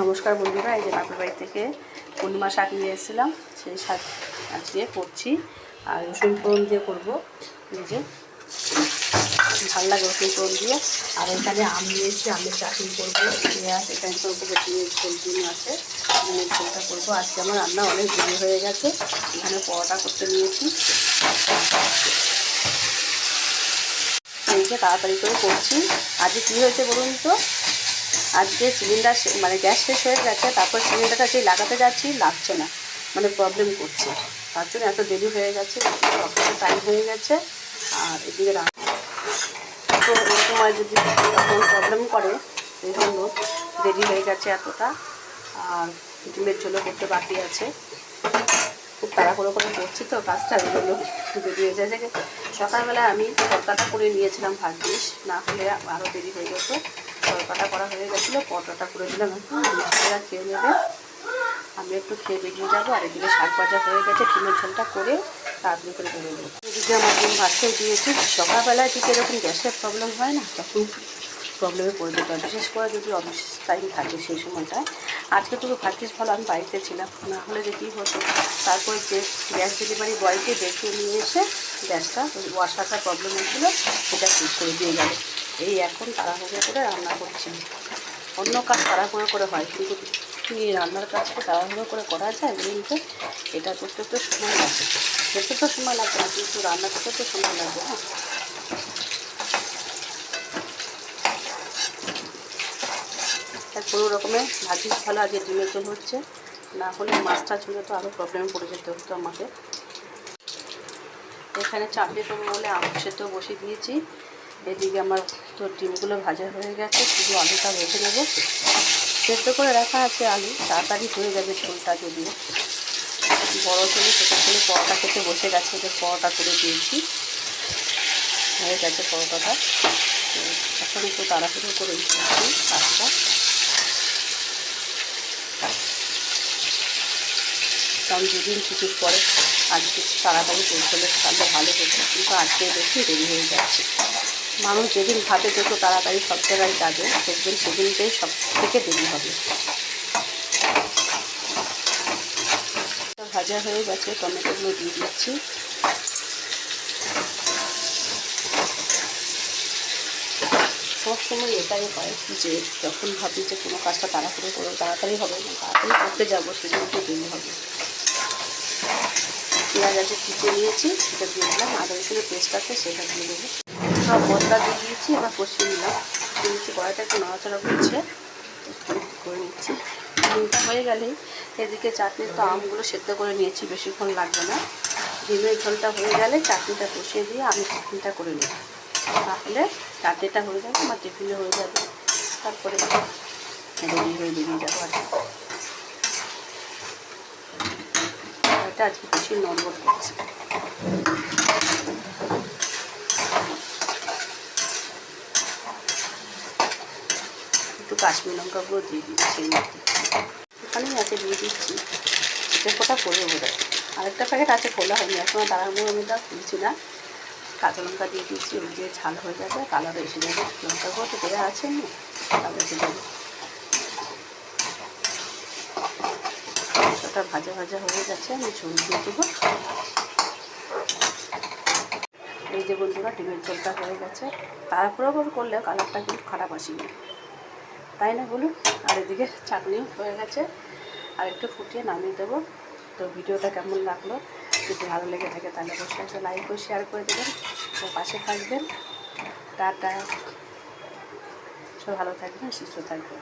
নমস্কার বন্ধুরা, এই যে বাপের বাড়ি থেকে পূর্ণিমা শাক নিয়ে এসেছিলাম, সেই শাক আজকে করছি। আর রসুন ফোড়ন দিয়ে করব যে। ভালো লাগে রসুন ফোড়ন দিয়ে। আর এখানে আম নিয়েছি আমের চাটনি করব, পেঁয়াজ, এখানে করব ডিম আছে, ডিমের ঝোলটা করব। আজকে আমার রান্না অনেক দেরি হয়ে গেছে, এখানে পরোটা করতে নিয়েছি। এই যে তাড়াতাড়ি করে করছি। আজকে কী হয়েছে বলুন তো? আজকে সিলিন্ডার মানে গ্যাস শেষ হয়ে গেছে, তারপর সিলিন্ডারটা যেই লাগাতে যাচ্ছি লাগছে না মানে প্রবলেম করছে। তার জন্য এত দেরি হয়ে গেছে টাইম হয়ে গেছে, আর এদিকে তো এই সময় যদি তখন প্রবলেম করে সেই জন্য দেরি হয়ে গেছে এতটা, আর ডিমের ঝোলও করতে বাকি আছে। খুব তাড়াহুড়ো করে করছি তো, কাজটা ওই জন্য দেরি হয়ে যায়। সকালবেলা আমি তরকাটা করে নিয়েছিলাম ভাগ্যিস না হলে আরও দেরি হয়ে যেত। তরকাটা করা হয়ে গেছিল, পরোটাটা করে দিলাম। এখন ছেলেরা খেয়ে নেবে। আমি একটু খেয়ে বেরিয়ে যাব, আর এদিকে শাক ভাজা হয়ে গেছে, ডিমের ঝোলটা করে তাড়াতাড়ি করে বেরোবো এদিকে আমার ডিম ভাজতেও দিয়েছি। সকালবেলায় যদি এরকম গ্যাসের প্রবলেম হয় না, তখন প্রবলেমে পড়ে যেতে হয় বিশেষ করে যদি অফিস টাইম থাকে সেই সময়টায়। আজকে তো ভাগ্যিস ভালো, আমি বাড়িতে ছিলাম। না হলে যে কী হতো? তারপরে যে গ্যাস ডেলিভারি বয়কে দেখে নিয়ে এসে গ্যাসটা ওয়াশারটা প্রবলেম হয়েছিলো, সেটা ঠিক করে দিয়ে গেল। এই এখন তাড়াহুড়ো করে রান্না করছি। অন্য কাজ তাড়াহুড়ো করে হয়, কিন্তু এই রান্নার কাজকে তাড়াহুড়ো করে করা যায় কিন্তু এটা করতে তো সময় লাগে। খেতে তো সময় লাগবে না, কিন্তু রান্না করতে তো সময় লাগবে না কোনো রকমের ভাজি ভালো আগে ডিমের জন্য হচ্ছে, না হলে মাছটা ছিল তো আরও প্রবলেমে পড়ে যেতে হতো আমাকে এখানে চাটনি করব বলে আম সেদ্ধ বসিয়ে দিয়েছি। এদিকে আমার তো ডিমগুলো ভাজা হয়ে গেছে, শুধু আলুটা ভেজে নেব। সেদ্ধ করে রাখা আছে আলু, তাড়াতাড়ি হয়ে যাবে ঝোলটা যদিও। বড় ছেলে ছোটো ছেলে পরোটা খেতে বসে গেছে ওদের পরোটা করে দিয়েছি। হয়ে গেছে পরোটাটা। এখন একটু তাড়াতাড়ি করে দিচ্ছি কাজটা কারণ দুদিন ছুটির পরে আজকে তাড়াতাড়ি পৌঁছলে তাহলে ভালো হতো। কিন্তু আজকে দেখি দেরি হয়ে যাচ্ছে। মানুষ যেদিন ভাবে যত তাড়াতাড়ি সব জায়গায় যাবে, দেখবেন সেদিনটাই সব থেকে দেরি হবে। ভাজা হয়ে গেছে, টমেটোগুলো দিয়ে দিচ্ছি। সবসময় এটাই হয় যে, যখন ভাবি যে কোনো কাজটা তাড়াতাড়ি করে তাড়াতাড়ি হবে তাড়াতাড়ি করতে যাব সেদিন একটু দেরি হবে। পেঁয়াজ আছে কুচে নিয়েছি, সেটা দিয়ে দিলাম। আদা রসুনের পেস্ট আছে, সেটা দিয়ে দেবো। সব মশলা দিয়ে দিয়েছি, এবার কষিয়ে নিলাম। নিচ্ছি কড়াইটা, একটু নাড়াচাড়া করছে। করে নিচ্ছি। হয়ে গেলেই এদিকে চাটনির তো আমগুলো সেদ্ধ করে নিয়েছি, বেশিক্ষণ লাগবে না। ডিমের ঝোলটা হয়ে গেলে চাটনিটা কষিয়ে দিয়ে আমি চাটনিটা করে নিই তাহলে চাটনিটা হয়ে যাবে, আমার টিফিনে হয়ে যাবে। তারপরে রেডি হয়ে বেরিয়ে যাব আর এটা আজকে বেশি নড়বড় করছে। একটু কাশ্মীর লঙ্কা গুঁড়ো দিয়ে দিচ্ছি এর মধ্যে ওখানেই আছে দিয়ে দিচ্ছি। যে কোটা করব বোধ হয় আরেকটা প্যাকেট আছে, খোলা হয়নি। এখন তাড়াহুড়ো আমি তা খুলছি না। কাঁচা লঙ্কা দিয়ে দিচ্ছি, ওই দিয়ে ঝাল হয়ে যাবে, কালার এসে যাবে। লঙ্কা গুঁড়ো তো দেওয়া আছে না এসে যাবে। ওটা ভাজা ভাজা হয়ে গেছে, আমি ঝোল দিয়ে দেবো। এই যে বন্ধুরা, ডিমের ঝোলটা হয়ে গেছে। তারপরে করলে, কালারটা কিন্তু খারাপ আসেনি। তাই না বলুন? আর এদিকে চাটনিও হয়ে গেছে। আর একটু ফুটিয়ে নামিয়ে দেবো। তো ভিডিওটা কেমন লাগল? যদি ভালো লেগে থাকে তাহলে অবশ্যই একটা লাইক ও শেয়ার করে দেবেন। তো পাশে থাকবেন। টাটা। সব ভালো থাকবেন, সুস্থ থাকবেন।